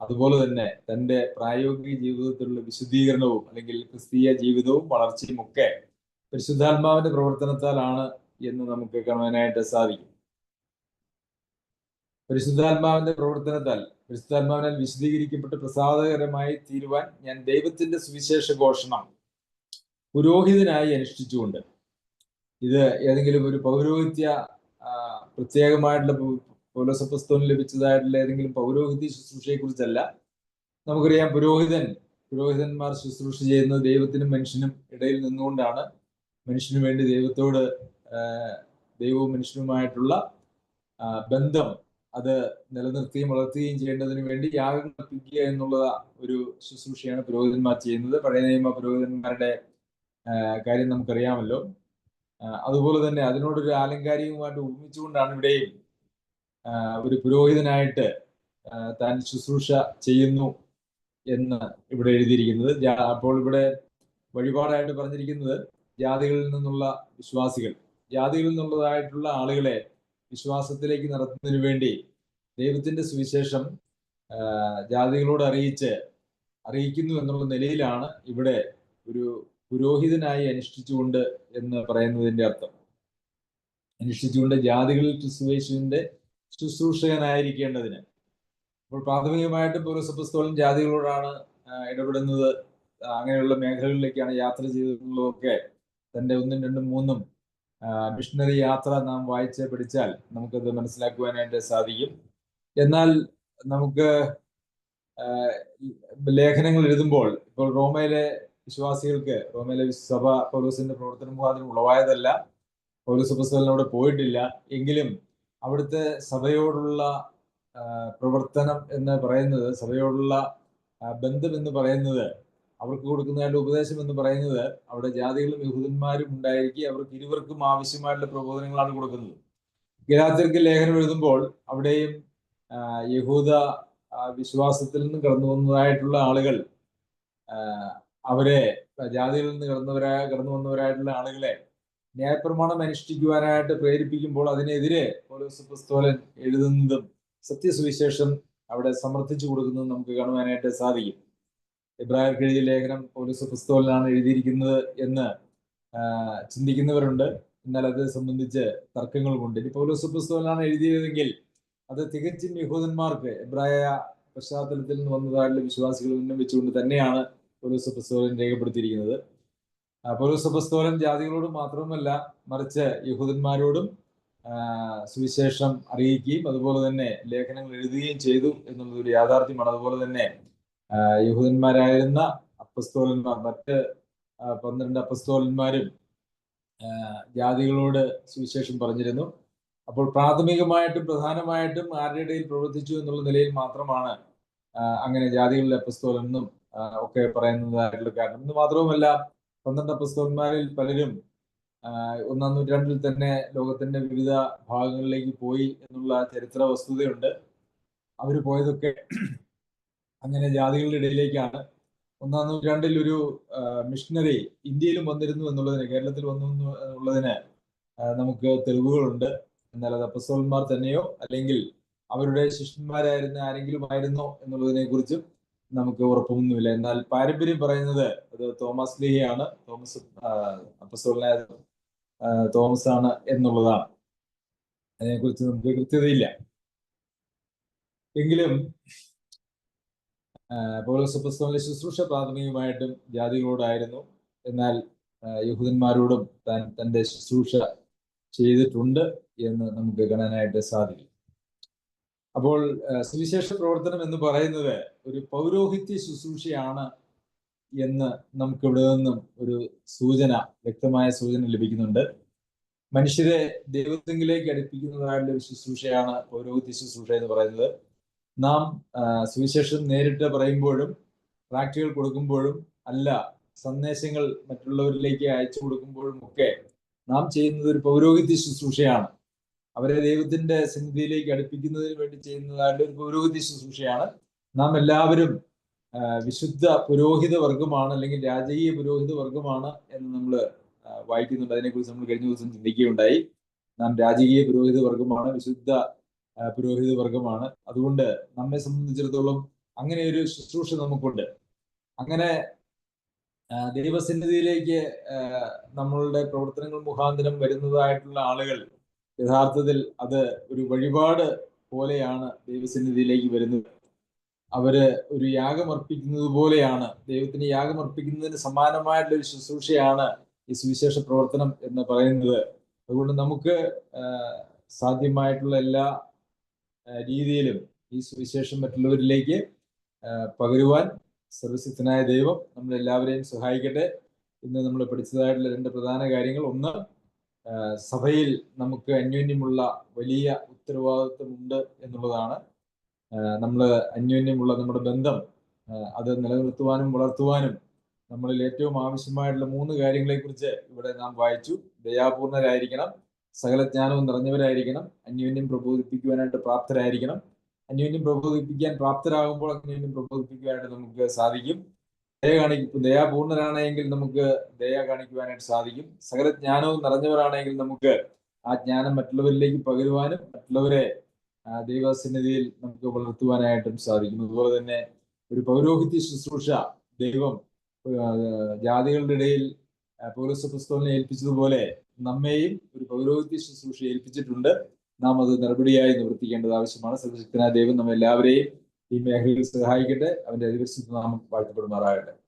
അതുപോലെ തന്നെ തന്റെ പ്രായോഗിക ജീവിതത്തിലുള്ള വിശുദ്ധീകരണവും അല്ലെങ്കിൽ ക്രിസ്തീയ ജീവിതവും വളർച്ചയും ഒക്കെ പരിശുദ്ധാത്മാവിന്റെ പ്രവർത്തനത്താലാണ് എന്ന് നമുക്ക് കാണാനായിട്ട് സാധിക്കും. പരിശുദ്ധാത്മാവിന്റെ പ്രവർത്തനത്താൽ പരിശുദ്ധാത്മാവിനാൽ വിശദീകരിക്കപ്പെട്ട് പ്രസാദകരമായി തീരുവാൻ ഞാൻ ദൈവത്തിന്റെ സുവിശേഷ ഘോഷണം പുരോഹിതനായി അനുഷ്ഠിച്ചുകൊണ്ട് ഇത് ഏതെങ്കിലും ഒരു പൗരോഹിത്യ പ്രത്യേകമായിട്ടുള്ള പൗലോസപ്പസ്തോന് ലഭിച്ചതായിട്ടുള്ള ഏതെങ്കിലും പൗരോഹിത്യ ശുശ്രൂഷയെ കുറിച്ചല്ല നമുക്കറിയാം പുരോഹിതൻ പുരോഹിതന്മാർ ശുശ്രൂഷ ചെയ്യുന്നത് ദൈവത്തിനും മനുഷ്യനും ഇടയിൽ നിന്നുകൊണ്ടാണ് മനുഷ്യനു വേണ്ടി ദൈവത്തോട് ദൈവവും മനുഷ്യനുമായിട്ടുള്ള ബന്ധം അത് നിലനിർത്തുകയും വളർത്തുകയും ചെയ്യേണ്ടതിന് വേണ്ടി യാഗം അർപ്പിക്കുക എന്നുള്ള ഒരു ശുശ്രൂഷയാണ് പുരോഹിതന്മാർ ചെയ്യുന്നത്. പഴയ നിയമ പുരോഹിതന്മാരുടെ കാര്യം നമുക്കറിയാമല്ലോ. അതുപോലെ തന്നെ അതിനോടൊരു ആലങ്കാരികമായിട്ട് ഉപമിച്ചുകൊണ്ടാണ് ഇവിടെയും ഒരു പുരോഹിതനായിട്ട് താൻ ശുശ്രൂഷ ചെയ്യുന്നു എന്ന് ഇവിടെ എഴുതിയിരിക്കുന്നത്. അപ്പോൾ ഇവിടെ വഴിപാടായിട്ട് പറഞ്ഞിരിക്കുന്നത് ജാതികളിൽ നിന്നുള്ള വിശ്വാസികൾ. ജാതികളിൽ നിന്നുള്ളതായിട്ടുള്ള ആളുകളെ വിശ്വാസത്തിലേക്ക് നടത്തുന്നതിന് വേണ്ടി ദൈവത്തിന്റെ സുവിശേഷം ജാതികളോട് അറിയിച്ച് അറിയിക്കുന്നു എന്നുള്ള നിലയിലാണ് ഇവിടെ ഒരു പുരോഹിതനായി അനുഷ്ഠിച്ചുകൊണ്ട് എന്ന് പറയുന്നതിന്റെ അർത്ഥം. അനുഷ്ഠിച്ചുകൊണ്ട് ജാതികളിൽ ക്രിസ്തുവേശുവിന്റെ ശുശ്രൂഷകനായിരിക്കേണ്ടതിന്. അപ്പോൾ പ്രാഥമികമായിട്ട് പൗരസപ്പസ്തോലൻ ജാതികളോടാണ് ഇടപെടുന്നത്. അങ്ങനെയുള്ള മേഖലകളിലേക്കാണ് യാത്ര ചെയ്തതൊക്കെ തന്റെ ഒന്നും രണ്ടും മൂന്നും മിഷണറി യാത്ര നാം വായിച്ച് പഠിച്ചാൽ നമുക്കത് മനസ്സിലാക്കുവാനായിട്ട് സാധിക്കും. എന്നാൽ നമുക്ക് ലേഖനങ്ങൾ എഴുതുമ്പോൾ ഇപ്പോൾ റോമയിലെ വിശ്വാസികൾക്ക് റോമയിലെ സഭ പൗലോസിന്റെ പ്രവർത്തന മുഖാന്തരം ഉളവായതല്ല. അവിടെ പോയിട്ടില്ല. എങ്കിലും അവിടുത്തെ സഭയോടുള്ള പ്രവർത്തനം എന്ന് പറയുന്നത് സഭയോടുള്ള ബന്ധം എന്ന് പറയുന്നത് അവർക്ക് കൊടുക്കുന്നതായിട്ടുള്ള ഉപദേശം എന്ന് പറയുന്നത് അവിടെ ജാതികളും യഹൂദന്മാരും ഉണ്ടായിരിക്കും അവർക്ക് ഇരുവർക്കും ആവശ്യമായിട്ടുള്ള പ്രബോധനങ്ങളാണ് കൊടുക്കുന്നത്. ഗലാത്യർക്ക് ലേഖനം എഴുതുമ്പോൾ അവിടെയും യഹൂദ വിശ്വാസത്തിൽ നിന്ന് കടന്നു വന്നതായിട്ടുള്ള ആളുകൾ അവരെ ജാതിയിൽ നിന്ന് കടന്നവരായ കടന്നു വന്നവരായിട്ടുള്ള ആളുകളെ ന്യായപ്രമാണം അനുഷ്ഠിക്കുവാനായിട്ട് പ്രേരിപ്പിക്കുമ്പോൾ അതിനെതിരെ പോലീസ് പുസ്തോലൻ എഴുതുന്നതും സത്യസുവിശേഷം അവിടെ സമർത്ഥിച്ചു കൊടുക്കുന്നതും നമുക്ക് കാണുവാനായിട്ട് സാധിക്കും. ഇബ്രാഹിം എഴുതിയ ലേഖനം പോലീസ് പുസ്തകത്തിലാണ് എഴുതിയിരിക്കുന്നത് എന്ന് ചിന്തിക്കുന്നവരുണ്ട്. എന്നാൽ അത് സംബന്ധിച്ച് തർക്കങ്ങളുമുണ്ട്. ഇനി പൗലോസ് പുസ്തകത്തിലാണ് എഴുതിയതെങ്കിൽ അത് തികച്ചും യഹൂദന്മാർക്ക് എബ്രായ പശ്ചാത്തലത്തിൽ നിന്ന് വന്നതായിട്ടുള്ള വിശ്വാസികൾ ഉന്നമിച്ചുകൊണ്ട് തന്നെയാണ് പൗലോസ് പുസ്തകം രേഖപ്പെടുത്തിയിരിക്കുന്നത്. പൗലോസ് പുസ്തകം ജാതികളോട് മാത്രമല്ല മറിച്ച് യഹൂദന്മാരോടും സുവിശേഷം അറിയിക്കുകയും അതുപോലെ തന്നെ ലേഖനങ്ങൾ എഴുതുകയും ചെയ്തു എന്നുള്ളത് ഒരു യാഥാർത്ഥ്യമാണ്. അതുപോലെ തന്നെ യഹൂദന്മാരായിരുന്ന അപ്പസ്തോലന്മാർ മറ്റ് പന്ത്രണ്ട് അപ്പസ്തോലന്മാരും ജാതികളോട് സുവിശേഷം പറഞ്ഞിരുന്നു. അപ്പോൾ പ്രാഥമികമായിട്ടും പ്രധാനമായിട്ടും ആരുടെ ഇടയിൽ പ്രവർത്തിച്ചു എന്നുള്ള നിലയിൽ മാത്രമാണ് അങ്ങനെ ജാതികളിലെ അപ്പസ്തോലെന്നും ഒക്കെ പറയുന്നതായിട്ടുള്ള കാരണം. എന്ന് മാത്രവുമല്ല പന്ത്രണ്ട് അപ്പസ്തോന്മാരിൽ പലരും ഒന്നാം നൂറ്റാണ്ടിൽ തന്നെ ലോകത്തിന്റെ വിവിധ ഭാഗങ്ങളിലേക്ക് പോയി എന്നുള്ള ചരിത്ര വസ്തുതയുണ്ട്. അവർ പോയതൊക്കെ അങ്ങനെ ജാതികളുടെ ഇടയിലേക്കാണ്. ഒന്നാം നൂറ്റാണ്ടിൽ ഒരു മിഷണറി ഇന്ത്യയിലും വന്നിരുന്നു എന്നുള്ളതിന് കേരളത്തിൽ വന്നു എന്നുള്ളതിന് നമുക്ക് തെളിവുകളുണ്ട്. എന്നാൽ അത് അപ്പസ്തോന്മാർ തന്നെയോ അല്ലെങ്കിൽ അവരുടെ ശിഷ്യന്മാരായിരുന്ന ആരെങ്കിലും ആയിരുന്നോ എന്നുള്ളതിനെ കുറിച്ചും നമുക്ക് ഉറപ്പൊന്നുമില്ല. എന്നാൽ പാരമ്പര്യം പറയുന്നത് അത് തോമസ് ലീഹയാണ്. തോമസ് അപ്പസോളിനായ തോമസ് ആണ് എന്നുള്ളതാണ്. അതിനെക്കുറിച്ച് നമുക്ക് കൃത്യതയില്ല. എങ്കിലും പൗലോസപ്പസ്തോലിന്റെ ശുശ്രൂഷ പ്രാഥമികമായിട്ടും ജാതികളോടായിരുന്നു. എന്നാൽ യഹൂദന്മാരോടും താൻ തന്റെ ശുശ്രൂഷ ചെയ്തിട്ടുണ്ട് എന്ന് നമുക്ക് കാണാനായിട്ട് സാധിക്കും. അപ്പോൾ സുവിശേഷ പ്രവർത്തനം എന്ന് പറയുന്നത് ഒരു പൗരോഹിത്യ ശുശ്രൂഷയാണ് എന്ന് നമുക്ക് ഇവിടെ നിന്നും ഒരു സൂചന വ്യക്തമായ സൂചന ലഭിക്കുന്നുണ്ട്. മനുഷ്യരെ ദൈവത്തിലേക്ക് അടുപ്പിക്കുന്നതായിട്ടുള്ള ഒരു ശുശ്രൂഷയാണ് പൗരോഹിത്യ ശുശ്രൂഷ എന്ന് പറയുന്നത്. നാം സുവിശേഷം നേരിട്ട് പറയുമ്പോഴും പ്രാക്ടികൾ കൊടുക്കുമ്പോഴും അല്ല സന്ദേശങ്ങൾ മറ്റുള്ളവരിലേക്ക് അയച്ചു കൊടുക്കുമ്പോഴും ഒക്കെ നാം ചെയ്യുന്നത് ഒരു പൗരോഹിത്യ ശുശ്രൂഷയാണ്. അവരെ ദൈവത്തിന്റെ സന്നിധിയിലേക്ക് അടുപ്പിക്കുന്നതിന് വേണ്ടി ചെയ്യുന്നതായിട്ട് ഒരു പുരോഹിത ശുശ്രൂഷയാണ്. നാം എല്ലാവരും വിശുദ്ധ പുരോഹിത വർഗമാണ് അല്ലെങ്കിൽ രാജകീയ പുരോഹിത വർഗമാണ് എന്ന് നമ്മൾ വായിക്കുന്നുണ്ട്. അതിനെക്കുറിച്ച് നമ്മൾ കഴിഞ്ഞ ദിവസം ചിന്തിക്കുകയുണ്ടായി. നാം രാജകീയ പുരോഹിത വർഗമാണ് വിശുദ്ധ പുരോഹിത വർഗമാണ്. അതുകൊണ്ട് നമ്മെ സംബന്ധിച്ചിടത്തോളം അങ്ങനെ ഒരു ശുശ്രൂഷ നമുക്കുണ്ട്. അങ്ങനെ ദൈവസന്നിധിയിലേക്ക് നമ്മളുടെ പ്രവർത്തനങ്ങൾ മുഖാന്തരം വരുന്നതായിട്ടുള്ള ആളുകൾ യഥാർത്ഥത്തിൽ അത് ഒരു വഴിപാട് പോലെയാണ് ദൈവസന്നിധിയിലേക്ക് വരുന്നത്. അവർ ഒരു യാഗമർപ്പിക്കുന്നത് പോലെയാണ് ദൈവത്തിന് യാഗമർപ്പിക്കുന്നതിന് സമാനമായിട്ടുള്ള ഒരു ശുശ്രൂഷയാണ് ഈ സുവിശേഷ പ്രവർത്തനം എന്ന് പറയുന്നത്. അതുകൊണ്ട് നമുക്ക് സാധ്യമായിട്ടുള്ള എല്ലാ രീതിയിലും ഈ സുവിശേഷം മറ്റുള്ളവരിലേക്ക് പകരുവാൻ സർവശക്തനായ ദൈവം നമ്മളെല്ലാവരെയും സഹായിക്കട്ടെ. ഇന്ന് നമ്മൾ പഠിച്ചതായിട്ടുള്ള രണ്ട് പ്രധാന കാര്യങ്ങൾ. ഒന്ന് സഭയിൽ നമുക്ക് അന്യോന്യമുള്ള വലിയ ഉത്തരവാദിത്വമുണ്ട് എന്നുള്ളതാണ്. നമ്മൾ അന്യോന്യമുള്ള നമ്മുടെ ബന്ധം അത് നിലനിർത്തുവാനും വളർത്തുവാനും നമ്മളിൽ ഏറ്റവും ആവശ്യമായിട്ടുള്ള മൂന്ന് കാര്യങ്ങളെക്കുറിച്ച് ഇവിടെ നാം വായിച്ചു. ദയാപൂർണരായിരിക്കണം സകല ജ്ഞാനവും നിറഞ്ഞവരായിരിക്കണം അന്യോന്യം പ്രബോധിപ്പിക്കുവാനായിട്ട് പ്രാപ്തരായിരിക്കണം. അന്യോന്യം പ്രബോധിപ്പിക്കാൻ പ്രാപ്തരാകുമ്പോൾ അന്യോന്യം പ്രബോധിപ്പിക്കുവാനായിട്ട് നമുക്ക് സാധിക്കും. ദയ കാണിക്കും ദയാപൂർണരാണെങ്കിൽ നമുക്ക് ദയ കാണിക്കുവാനായിട്ട് സാധിക്കും. സകല ജ്ഞാനവും നിറഞ്ഞവരാണെങ്കിൽ നമുക്ക് ആ ജ്ഞാനം മറ്റുള്ളവരിലേക്ക് പകരുവാനും മറ്റുള്ളവരെ ദൈവസന്നിധിയിൽ നമുക്ക് വളർത്തുവാനായിട്ടും സാധിക്കും. അതുപോലെ തന്നെ ഒരു പൗരോഹിത്യ ശുശ്രൂഷ ദൈവം ജാതികളുടെ ഇടയിൽ പൗരസ്വ പുസ്തകനെ ഏൽപ്പിച്ചതുപോലെ നമ്മെയും ഒരു പൗരോഹിത്യ ശുശ്രൂഷ ഏൽപ്പിച്ചിട്ടുണ്ട്. നാം അത് നടപടിയായി നിവർത്തിക്കേണ്ടത് ആവശ്യമാണ്. സർവശക്തനായ ദൈവം നമ്മെ എല്ലാവരെയും ഈ മേഖലയിൽ സഹായിക്കട്ടെ. അവന്റെ അതിപരിശുദ്ധ നാമം വാഴ്ത്തപ്പെടുമാറാകട്ടെ.